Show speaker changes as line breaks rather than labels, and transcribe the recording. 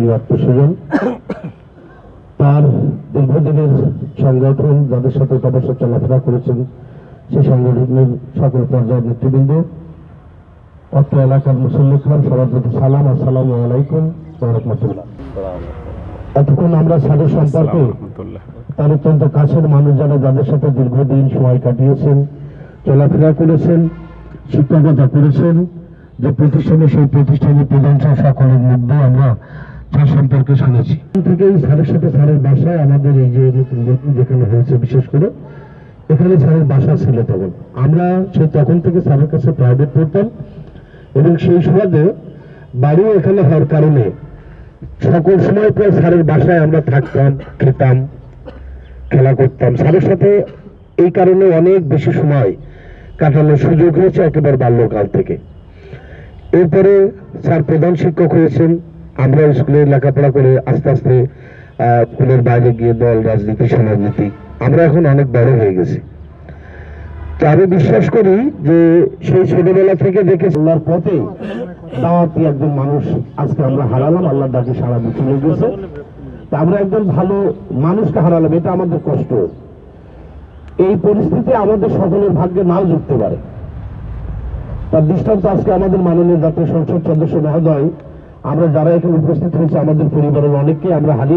প্রিয় আত্মস্বজন। তার দীর্ঘদিনের সংগঠন যাদের সাথে তপস্যা চলাফেরা করেছেন সেই সংগঠনের সকল পর্যায়ের নেতৃবৃন্দ অত্র এলাকার মুসল্লি খান সবার প্রতি সালাম আসসালামু আলাইকুম রহমতুল্লাহ এতক্ষণ আমরা স্যারের সম্পর্কে তার অত্যন্ত কাছের মানুষ যারা যাদের সাথে দীর্ঘদিন সময় কাটিয়েছেন চলাফেরা করেছেন শিক্ষকতা করেছেন যে প্রতিষ্ঠানে সেই প্রতিষ্ঠানের প্রধান সকলের মধ্যে আমরা তার সম্পর্কে শুনেছি। থেকেই স্যারের সাথে স্যারের বাসায় আমাদের এই যে নতুন নতুন যেখানে হয়েছে, বিশেষ করে, এখানে স্যারের বাসা ছিল তখন। আমরা সেই তখন থেকে স্যারের কাছে প্রাইভেট পড়তাম এবং সেই সুবাদে বাড়িও এখানে হওয়ার কারণে সকল সময় প্রায় স্যারের বাসায় আমরা থাকতাম, খেতাম, খেলা করতাম। স্যারের সাথে এই কারণে অনেক বেশি সময় কাটানোর সুযোগ হয়েছে একেবারে বাল্যকাল থেকে। এরপরে স্যার প্রধান শিক্ষক হয়েছেন আমরা স্কুলে লেখাপড়া করে আস্তে আস্তে স্কুলের বাইরে গিয়ে দল, রাজনীতি, সমাজনীতি, আমরা এখন অনেক বড় হয়ে গেছি। তো আমি বিশ্বাস করি যে সেই ছোটবেলা থেকে দেখে আল্লাহর পথে দাওয়াতি একজন মানুষ আজকে আমরা হারালাম, আল্লাহ ডাকে সারা দিতে গেছে। তা আমরা একজন ভালো মানুষকে হারালাম, এটা আমাদের কষ্ট। এই পরিস্থিতি আমাদের সকলের ভাগ্যে নাও জুটতে পারে। তার দৃষ্টান্ত আজকে আমাদের মাননীয় জাতীয় সংসদ সদস্য মহোদয় আমরা যারা এখানে উপস্থিত হয়েছে আমাদের পরিবারের অনেককে আমরা হারিয়ে